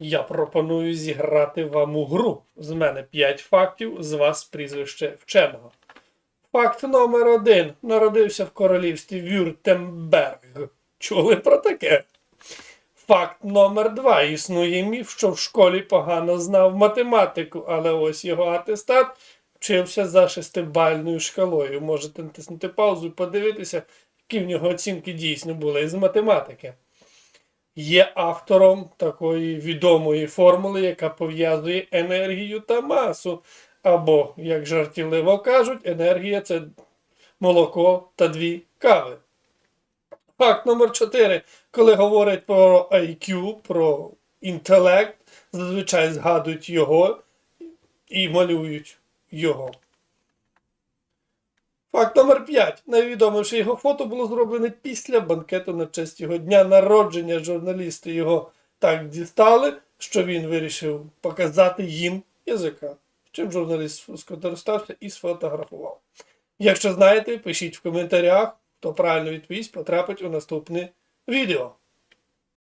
Я пропоную зіграти вам у гру. З мене 5 фактів, з вас прізвище вченого. Факт номер один. Народився в королівстві Вюртемберг. Чули про таке? Факт номер два. Існує міф, що в школі погано знав математику, але ось його атестат вчився за шестибальною шкалою. Можете натиснути паузу і подивитися, які в нього оцінки дійсно були з математики. Є автором такої відомої формули, яка пов'язує енергію та масу. Або, як жартівливо кажуть, енергія це молоко та дві кави. Факт номер 4. Коли говорять про IQ, про інтелект, зазвичай згадують його і малюють його. Факт номер 5. Найвідоміше його фото було зроблене після банкету на честь його дня народження. Журналісти його так дістали, що він вирішив показати їм язика. Чим журналіст скористався і сфотографував. Якщо знаєте, пишіть в коментарях, хто правильно відповість, потрапить у наступне відео.